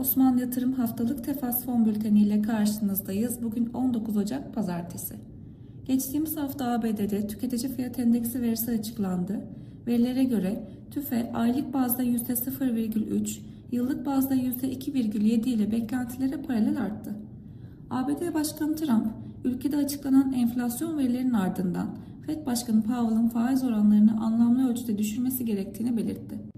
Osmanlı Yatırım Haftalık Tefas Fon Bülteni ile karşınızdayız. Bugün 19 Ocak Pazartesi. Geçtiğimiz hafta ABD'de tüketici fiyat endeksi verisi açıklandı. Verilere göre TÜFE aylık bazda %0,3, yıllık bazda %2,7 ile beklentilere paralel arttı. ABD Başkanı Trump, ülkede açıklanan enflasyon verilerinin ardından Fed Başkanı Powell'ın faiz oranlarını anlamlı ölçüde düşürmesi gerektiğini belirtti.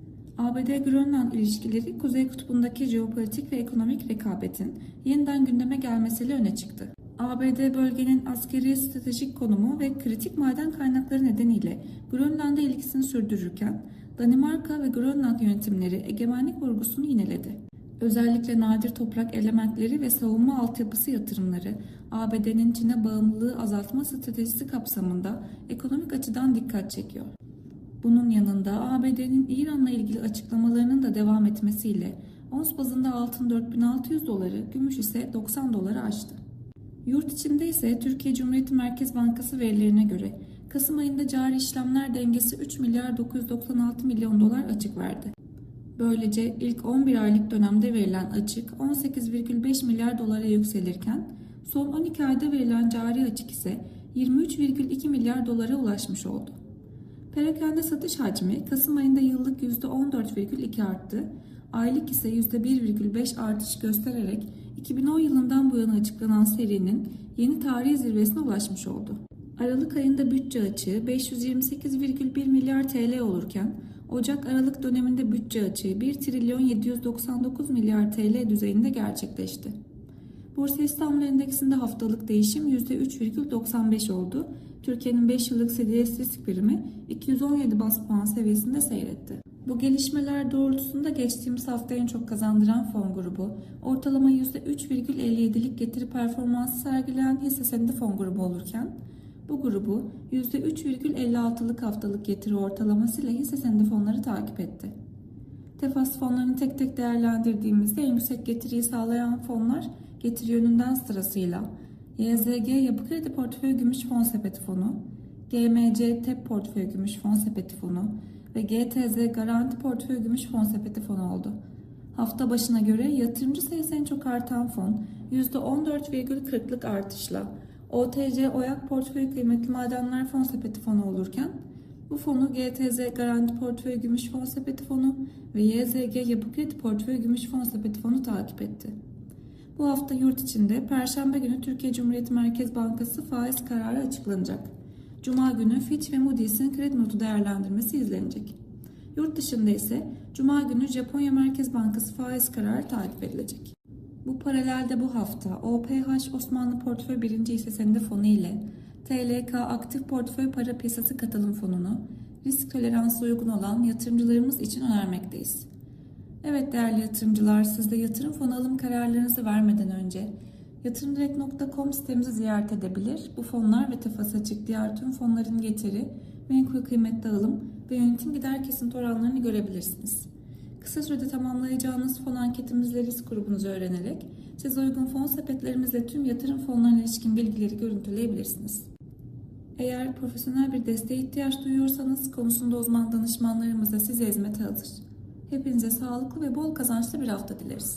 ABD-Grönland ilişkileri Kuzey Kutbu'ndaki jeopolitik ve ekonomik rekabetin yeniden gündeme gelmesiyle öne çıktı. ABD bölgenin askeri stratejik konumu ve kritik maden kaynakları nedeniyle Grönland'a ilgisini sürdürürken Danimarka ve Grönland yönetimleri egemenlik vurgusunu yineledi. Özellikle nadir toprak elementleri ve savunma altyapısı yatırımları ABD'nin Çin'e bağımlılığı azaltma stratejisi kapsamında ekonomik açıdan dikkat çekiyor. Bunun yanında ABD'nin İran'la ilgili açıklamalarının da devam etmesiyle ons bazında altın 4600 doları, gümüş ise 90 doları aştı. Yurt içinde ise Türkiye Cumhuriyeti Merkez Bankası verilerine göre Kasım ayında cari işlemler dengesi 3 milyar 996 milyon dolar açık verdi. Böylece ilk 11 aylık dönemde verilen açık 18,5 milyar dolara yükselirken son 12 ayda verilen cari açık ise 23,2 milyar dolara ulaşmış oldu. Perakende satış hacmi Kasım ayında yıllık %14,2 arttı, aylık ise %1,5 artış göstererek 2010 yılından bu yana açıklanan serinin yeni tarihi zirvesine ulaşmış oldu. Aralık ayında bütçe açığı 528,1 milyar TL olurken Ocak-Aralık döneminde bütçe açığı 1 trilyon 799 milyar TL düzeyinde gerçekleşti. Borsa İstanbul Endeksinde haftalık değişim %3,95 oldu. Türkiye'nin 5 yıllık CDS risk birimi 217 bas puan seviyesinde seyretti. Bu gelişmeler doğrultusunda geçtiğimiz hafta en çok kazandıran fon grubu, ortalama %3,57'lik getiri performansı sergileyen hisse senedi fon grubu olurken, bu grubu %3,56'lık haftalık getiri ortalamasıyla hisse senedi fonları takip etti. Tefas fonlarını tek tek değerlendirdiğimizde en yüksek getiriyi sağlayan fonlar getiri yönünden sırasıyla YZG Yapı Kredi Portföy Gümüş Fon Sepeti Fonu, GMC TEP Portföy Gümüş Fon Sepeti Fonu ve GTZ Garanti Portföy Gümüş Fon Sepeti Fonu oldu. Hafta başına göre yatırımcı sayısı en çok artan fon %14,40'lık artışla OTC Oyak Portföy Kıymetli Madenler Fon Sepeti Fonu olurken bu fonu GTZ Garanti Portföy Gümüş Fon Sepeti Fonu ve YZG Yapı Kredi Portföy Gümüş Fon Sepeti Fonu takip etti. Bu hafta yurt içinde Perşembe günü Türkiye Cumhuriyeti Merkez Bankası faiz kararı açıklanacak. Cuma günü Fitch ve Moody's'in kredi notu değerlendirmesi izlenecek. Yurt dışında ise Cuma günü Japonya Merkez Bankası faiz kararı takip edilecek. Bu paralelde bu hafta OPH Osmanlı Portföy 1. hisse senedi fonu ile TLK Aktif Portföy Para Piyasası Katılım Fonu'nu risk toleransı uygun olan yatırımcılarımız için önermekteyiz. Evet değerli yatırımcılar, siz de yatırım fonu alım kararlarınızı vermeden önce yatırımdirekt.com sitemizi ziyaret edebilir. Bu fonlar ve tefas açık diğer tüm fonların getiri, menkul kıymet dağılım ve yönetim gider kesinti oranlarını görebilirsiniz. Kısa sürede tamamlayacağınız fon anketimizle risk grubunuzu öğrenerek size uygun fon sepetlerimizle tüm yatırım fonlarına ilişkin bilgileri görüntüleyebilirsiniz. Eğer profesyonel bir desteğe ihtiyaç duyuyorsanız konusunda uzman danışmanlarımız da size hizmete hazır. Hepinize sağlıklı ve bol kazançlı bir hafta dileriz.